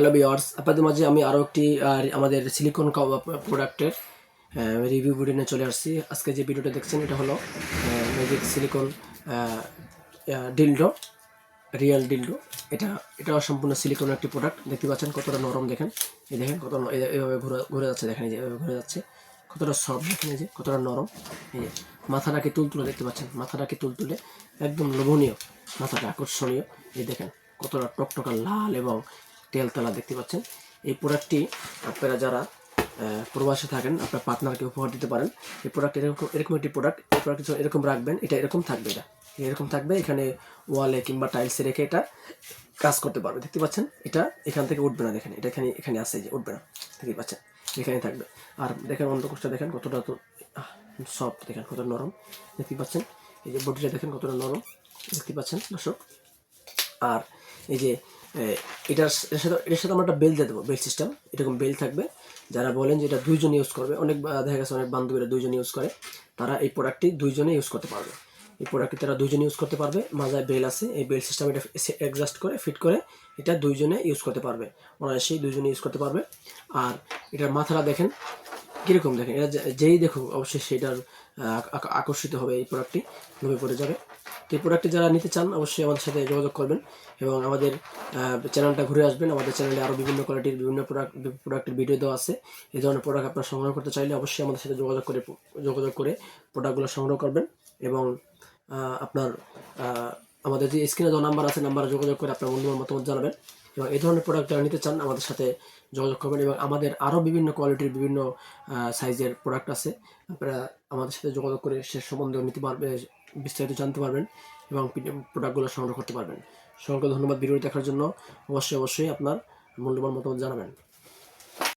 Hello বিয়ার্স আপনাদের মাঝে আমি আরও একটি আমাদের সিলিকন প্রোডাক্টের রিভিউ ভিডিও নিয়ে চলে আসছি। আজকে যে ভিডিওটা দেখছেন, এটা হলো magic silicone dildo real dildo এটা এটা সম্পূর্ণ সিলিকনের একটি প্রোডাক্ট দেখতে পাচ্ছেন কতটা নরম দেখেন। এই দেখেন কত এইভাবে ঘুরে ঘুরে যাচ্ছে দেখেন, এই যে এভাবে ঘুরে যাচ্ছে। কতটা সফট দেখেন, এই যে কতটা নরম। এই যে মাথাটাকে তুলতুলে দেখতে পাচ্ছেন। মাথাটাকে তুলতুলে একদম লোভনীয়। মাথাটা আকর্ষণীয়। এই দেখেন কতটা টকটকা লাল এবং তেলতলা দেখতে পাচ্ছেন। এই প্রোডাক্টটি আপনারা যারা প্রবাসে থাকেন, আপনার পার্টনারকে উপহার দিতে পারেন। এই প্রোডাক্ট এরকম এরকম একটি প্রোডাক্ট এই প্রোডাক্ট এরকম রাখবেন, এটা এরকম থাকবে এটা। এরকম থাকবে, এখানে ওয়ালে কিংবা টাইলসে রেখে এটা কাজ করতে পারবে। দেখতে পাচ্ছেন? এটা এখান থেকে উঠবে না, দেখেন। এটা এখানে এখানে আসে যে, উঠবে না। দেখতে পাচ্ছেন? এখানে থাকবে। আর দেখেন অন্তকোষটা দেখেন কতটা তো সফট দেখেন কতটা নরম। দেখতে পাচ্ছেন? এই যে বডিটা দেখেন কতটা নরম। দেখতে পাচ্ছেন, দর্শক? আর এই যে এটার সাথে, এর সাথে আমরা একটা বেল দিয়ে দেবো বেল সিস্টেম এরকম বেল থাকবে। যারা বলেন যে এটা দুইজন ইউজ করবে, অনেক দেখা গেছে অনেক বান্ধবীরা দুইজন ইউজ করে, তারা এই প্রোডাক্টটি দুইজনে ইউজ করতে পারবে। এই প্রোডাক্টটি তারা দুইজনে ইউজ করতে পারবে, মাজায় বেল আছে, এই বেল সিস্টেম এটা অ্যাডজাস্ট করে ফিট করে, এটা দুইজনে ইউজ করতে পারবে। অনায়াসেই দুইজনে ইউজ করতে পারবে। আর এটার মাথাটা দেখেন, কীরকম দেখেন? এটা যেই দেখুক, অবশ্যই সেটার আক- আকর্ষিত হবে এই প্রোডাক্টটি লোভে পড়ে যাবে। তো এই প্রোডাক্টটি যারা নিতে চান, অবশ্যই আমাদের সাথে যোগাযোগ করবেন এবং আমাদের চ্যানেলটা ঘুরে আসবেন। আমাদের চ্যানেলে আরও বিভিন্ন কোয়ালিটির বিভিন্ন প্রোডাক্ট প্রোডাক্টের ভিডিও দেওয়া আছে। এই ধরনের প্রোডাক্ট আপনারা সংগ্রহ করতে চাইলে অবশ্যই আমাদের সাথে যোগাযোগ করে যোগাযোগ করে প্রোডাক্টগুলো সংগ্রহ করবেন এবং আপনার আমাদের যে স্ক্রিনে দেওয়া নাম্বার আছে নাম্বারে যোগাযোগ করে আপনার বন্ধুর মতামত জানাবেন এবং এই ধরনের প্রোডাক্ট যারা নিতে চান, আমাদের সাথে যোগাযোগ করবেন এবং আমাদের আরও বিভিন্ন কোয়ালিটির বিভিন্ন সাইজের প্রোডাক্ট আছে। আপনারা আমাদের সাথে যোগাযোগ করে সে সম্বন্ধে নিতে পারবে বিস্তারিত জানতে পারবেন এবং প্রোডাক্টগুলো সংগ্রহ করতে পারবেন। সকলকে ধন্যবাদ ভিডিও দেখার জন্য। অবশ্যই অবশ্যই আপনার মূল্যবান মতামত জানাবেন।